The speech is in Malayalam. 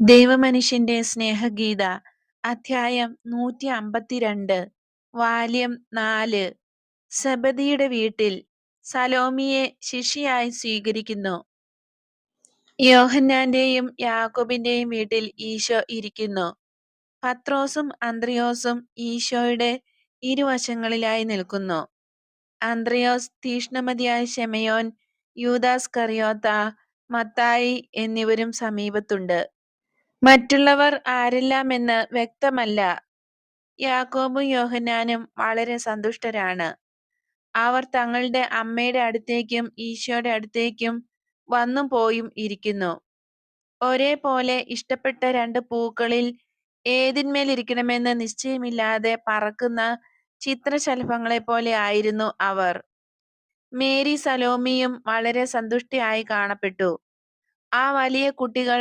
ദൈവമനുഷ്യന്റെ സ്നേഹഗീത അധ്യായം നൂറ്റി അമ്പത്തിരണ്ട് വാല്യം നാല്. സബദിയുടെ വീട്ടിൽ സലോമിയെ ശിഷ്യയായി സ്വീകരിക്കുന്നു. യോഹന്നാന്റെയും യാക്കോബിന്റെയും വീട്ടിൽ ഈശോ ഇരിക്കുന്നു. പത്രോസും അന്ത്രയോസും ഈശോയുടെ ഇരുവശങ്ങളിലായി നിൽക്കുന്നു. അന്ത്രയോസ് തീഷ്ണമതിയായ ഷെമയോൻ യൂദാസ് കറിയോത്ത മത്തായി എന്നിവരും സമീപത്തുണ്ട്. മറ്റുള്ളവർ ആരെല്ലാമെന്ന് വ്യക്തമല്ല. യാക്കോബും യോഹന്നാനും വളരെ സന്തുഷ്ടരാണ്. അവർ തങ്ങളുടെ അമ്മയുടെ അടുത്തേക്കും ഈശോയുടെ അടുത്തേക്കും വന്നും പോയും ഇരിക്കുന്നു. ഒരേപോലെ ഇഷ്ടപ്പെട്ട രണ്ട് പൂക്കളിൽ ഏതിന്മേൽ ഇരിക്കണമെന്ന് നിശ്ചയമില്ലാതെ പറക്കുന്ന ചിത്രശലഭങ്ങളെ പോലെ ആയിരുന്നു അവർ. മേരി സലോമിയും വളരെ സന്തുഷ്ടയായി കാണപ്പെട്ടു. ആ വലിയ കുട്ടികൾ